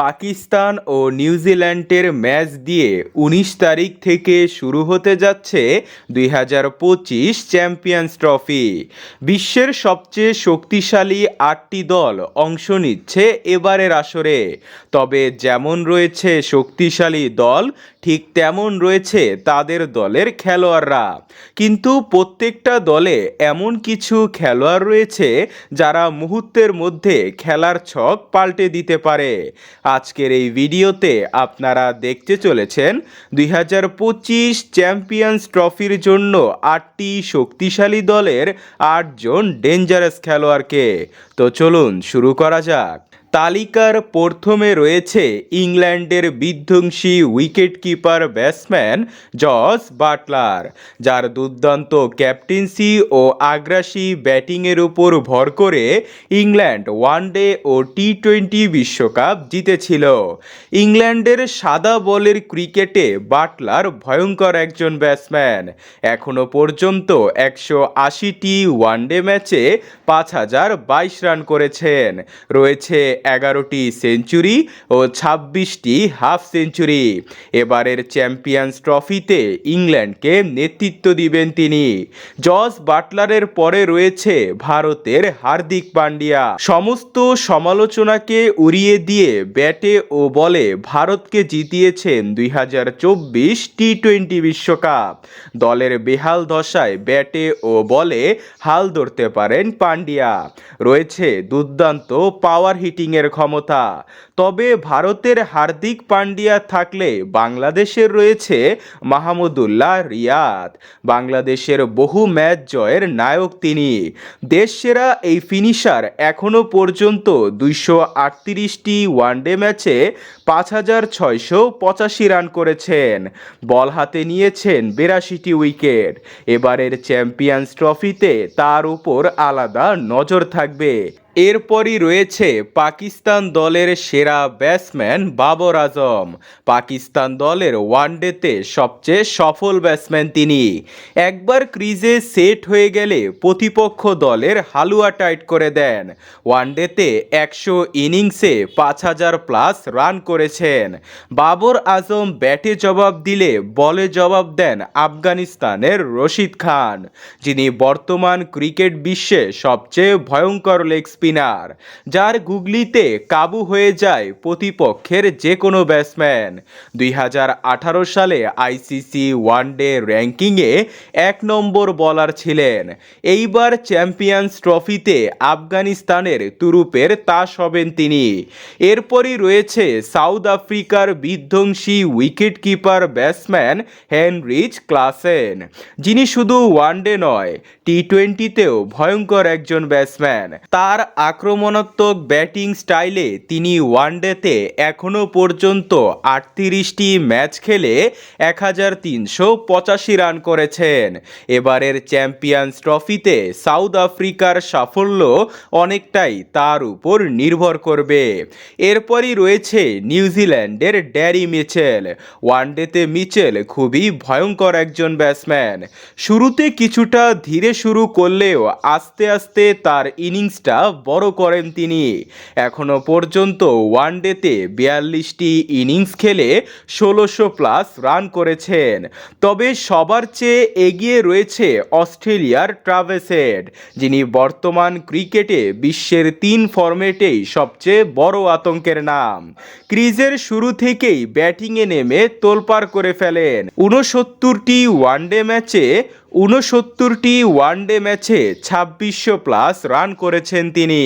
পাকিস্তান ও নিউজিল্যান্ডের ম্যাচ দিয়ে উনিশ তারিখ থেকে শুরু হতে যাচ্ছে দুই হাজার পঁচিশ চ্যাম্পিয়ন্স ট্রফি। বিশ্বের সবচেয়ে শক্তিশালী আটটি দল অংশ নিচ্ছে এবারের আসরে। তবে যেমন রয়েছে শক্তিশালী দল, ঠিক তেমন রয়েছে তাদের দলের খেলোয়াড়রা। কিন্তু প্রত্যেকটা দলে এমন কিছু খেলোয়াড় রয়েছে যারা মুহূর্তের মধ্যে খেলার ছক পাল্টে দিতে পারে। আজকের এই ভিডিওতে আপনারা দেখতে চলেছেন দুই হাজার পঁচিশ চ্যাম্পিয়ন্স ট্রফির জন্য আটটি শক্তিশালী দলের আটজন ডেঞ্জারাস খেলোয়াড়কে। তো চলুন শুরু করা যাক। তালিকার প্রথমে রয়েছে ইংল্যান্ডের বিধ্বংসী wicket keeper batsman Jos Buttler, যার দুর্দান্ত ক্যাপ্টেন্সি ও আগ্রাসী ব্যাটিংয়ের উপর ভর করে ইংল্যান্ড ওয়ানডে ও টি টোয়েন্টি বিশ্বকাপ জিতেছিল। ইংল্যান্ডের সাদা বলের ক্রিকেটে বাটলার ভয়ঙ্কর একজন ব্যাটসম্যান। এখনও পর্যন্ত একশো আশিটি ওয়ানডে ম্যাচে পাঁচ হাজার বাইশ রান করেছেন। রয়েছে এগারোটি সেঞ্চুরি ও ছাব্বিশটি হাফ সেঞ্চুরি। এবারের চ্যাম্পিয়ন্স ট্রফিতে ইংল্যান্ডকে নেতৃত্ব দিবেন তিনি। জস বাটলারের পরে রয়েছে ভারতের হার্দিক পান্ডিয়া। সমস্ত সমালোচনাকে উড়িয়ে দিয়ে ব্যাটে ও বলে ভারতকে জিতিয়েছেন দুই হাজার চব্বিশ টি টোয়েন্টি বিশ্বকাপ। দলের বেহাল দশায় ব্যাটে ও বলে হাল ধরতে পারেন পান্ডিয়া। রয়েছে দুর্দান্ত পাওয়ার হিটিংয়ের ক্ষমতা। তবে ভারতের হার্দিক পান্ডিয়া থাকলে বাংলাদেশের রয়েছে মাহমুদুল্লাহ রিয়াদ। বাংলাদেশের বহু ম্যাচ জয়ের নায়ক তিনি। দেশসেরা এই ফিনিশার এখনও পর্যন্ত দুইশো আটত্রিশটি ওয়ানডে ম্যাচে পাঁচ হাজার ছয়শো পঁচাশি রান করেছেন। বল হাতে নিয়েছেন বিরাশিটি উইকেট। এবারের চ্যাম্পিয়ন্স ট্রফিতে তার উপর আলাদা নজর থাকবে। এরপরই রয়েছে পাকিস্তান দলের সেরা ব্যাটসম্যান বাবর আজম। পাকিস্তান দলের ওয়ানডেতে সবচেয়ে সফল ব্যাটসম্যান তিনি। একবার ক্রিজে সেট হয়ে গেলে প্রতিপক্ষ দলের হালুয়া টাইট করে দেন। ওয়ানডেতে একশো ইনিংসে পাঁচ হাজার প্লাস রান করেছেন। বাবর আজম ব্যাটে জবাব দিলে বলে জবাব দেন আফগানিস্তানের রশিদ খান। যিনি বর্তমান ক্রিকেট বিশ্বে সবচেয়ে ভয়ঙ্কর লেগ স্পিনার, যার গুগলিতে কাবু হয়ে যায় প্রতিপক্ষের যে কোনো ব্যাটসম্যান। দুই হাজার আঠারো সালে আইসিসি ওয়ানডে র্যাঙ্কিংয়ে এক নম্বর বলার ছিলেন। এইবার চ্যাম্পিয়ন্স ট্রফিতে আফগানিস্তানের তুরুপের তাস হবেন তিনি। এরপরই রয়েছে সাউথ আফ্রিকার বিধ্বংসী wicket keeper batsman Heinrich Klaasen, যিনি শুধু ওয়ানডে নয় টি টোয়েন্টিতেও ভয়ঙ্কর একজন ব্যাটসম্যান। তার আক্রমণাত্মক ব্যাটিং স্টাইলে তিনি ওয়ানডেতে এখনও পর্যন্ত আটত্রিশটি ম্যাচ খেলে এক হাজার তিনশো পঁচাশি রান করেছেন। এবারের চ্যাম্পিয়ন্স ট্রফিতে সাউথ আফ্রিকার সাফল্য অনেকটাই তার উপর নির্ভর করবে। এরপরই রয়েছে নিউজিল্যান্ডের ড্যারি মিচেল। ওয়ানডেতে মিচেল খুবই ভয়ঙ্কর একজন ব্যাটসম্যান। শুরুতে কিছুটা ধীরে শুরু করলেও আস্তে আস্তে তার ইনিংসটা বড় করেন তিনি। এখনও পর্যন্ত ওয়ানডেতে বিয়াল্লিশটি ইনিংস খেলে ষোলোশো প্লাস রান করেছেন। তবে সবার চেয়ে এগিয়ে রয়েছে অস্ট্রেলিয়ার ট্রাভেসেড, যিনি বর্তমান ক্রিকেটে বিশ্বের তিন ফরম্যাটেই সবচেয়ে বড় আতঙ্কের নাম। ক্রিজের শুরু থেকেই ব্যাটিংয়ে নেমে তোলপাড় করে ফেলেন। ঊনসত্তরটি ওয়ানডে ম্যাচে, ঊনসত্তরটি ওয়ানডে ম্যাচে ছাব্বিশশো প্লাস রান করেছেন তিনি